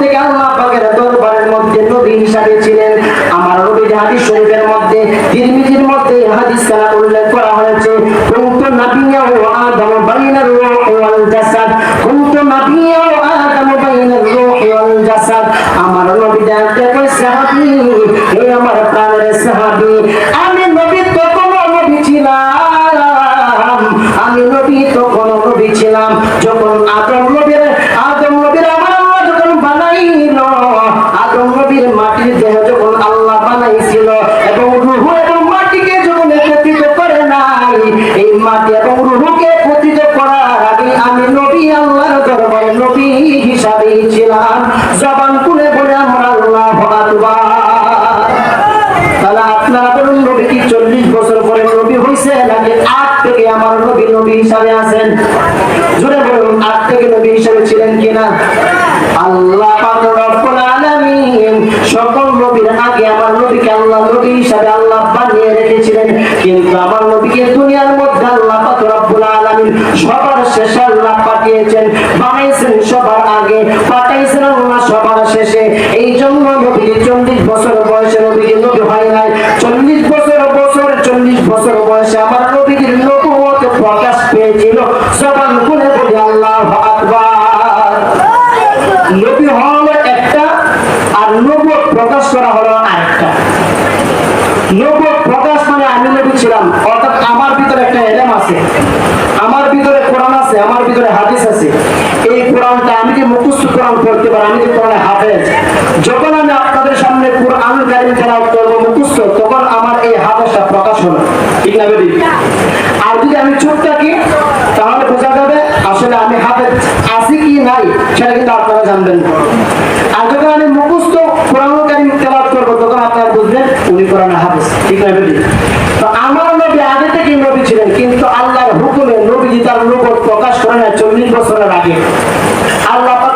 থেকে আল্লাহ পাকের দরবারের মধ্যে নবী হিসাবে ছিলেন। আমার নবী হাদিস শরীফের মধ্যে, তিরমিজির মধ্যে হাদিস কালা উল্লেখ করা হয়েছে, কুনতু নাবিয়্যা ওয়া আদম বাইনার রূহি ওয়াল জাসাদ। কুনতু নাবিয়্যা ওয়া আদম বাইনার রূহি ওয়াল জাসাদ। আমার নবী ডাকতে কই সাহাবী, হে আমার প্রাণের সাহাবী, আমি নবী তখন নবী ছিলাম। আমি নবী তখন নবী ছিলাম। যখন মাটি এবং রুহকে একত্রিত করার আগে আমি নবী, আল্লাহর দরবারে নবী হিসাবেই ছিলাম। জবান খুলে বলে আমরা আল্লাহ তাহলে আপনারা বলুন, নবী কি চল্লিশ বছর পরে নবী হয়েছে নাকি আট থেকে আমার নবী নবী হিসাবে আছেন? জুড়ে বলুন আট থেকে নবী হিসাবে ছিলেন কিনা? আল্লাহ সকল নবীর আগে আমার নবীকে আল্লাহ নবী হিসাবে আল্লাহ আলামিন সবার শেষে আল্লাহ পাঠিয়েছেন। বানাইছেন সবার আগে, পাঠাইছেন আল্লাহ সবার শেষে। এই জন্য নবীকে চল্লিশ বছর বয়সে নবীকে নবী হয় নাই। চল্লিশ বছর বছর, চল্লিশ বছর বয়সে আমার নবীর নবুয়ত প্রকাশ পেয়েছিল। জবান খুলে বলি, আল্লাহ নবী হলো একটা, আর নবুয়ত প্রকাশ করা হলো আরেকটা। নবুয়ত প্রকাশ মানে আমি নবী ছিলাম, অর্থাৎ আমার ভিতরে একটা এলেম আছে। আমার ভিতরে কোরআন আছে, আমার ভিতরে হাদিস আছে। এই কোরআনটা আমি যে মুখস্থ কোরআন পড়তে পারি, আমি যে কোরআনে হাফেজ, যখন আমি আপনাদের সামনে কোরআন কারিম তেলাওয়াত করব, মুখস্থ, তখন আমার এই হাফেজটা প্রকাশ হলো ঠিক না বেদি আর যদি আমি চুপ থাকি, তাহলে বোঝা যাবে আসলে আমি হাফেজ আছি কি নাই, সেটা কিন্তু আপনারা জানবেন। আর যখন আমি মুখস্থ কোরআন কারিম তেলাওয়াত করব, তখন আপনারা বুঝবেন উনি কোরআনে হাফেজ। ঠিক না বেদি তো আমার নবী আগে থেকে নবী ছিলেন কিন্তু আল্লাহর হুকুমে নবীজি তার নবুয়ত প্রকাশ করেন না চল্লিশ বছরের আগে আল্লাহ পাক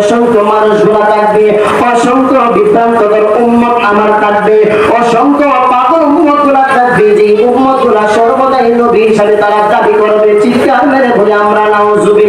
অসংখ্য মানুষগুলা থাকবে, আমার থাকবে, অসংখ্য পাগল উম্মতগুলা থাকবে, যে উম্মতগুলা সর্বদাই নবী হিসাবে তারা দাবি করবে চিৎকার মেরে বলে আমরা নাউজুবিল্লাহ।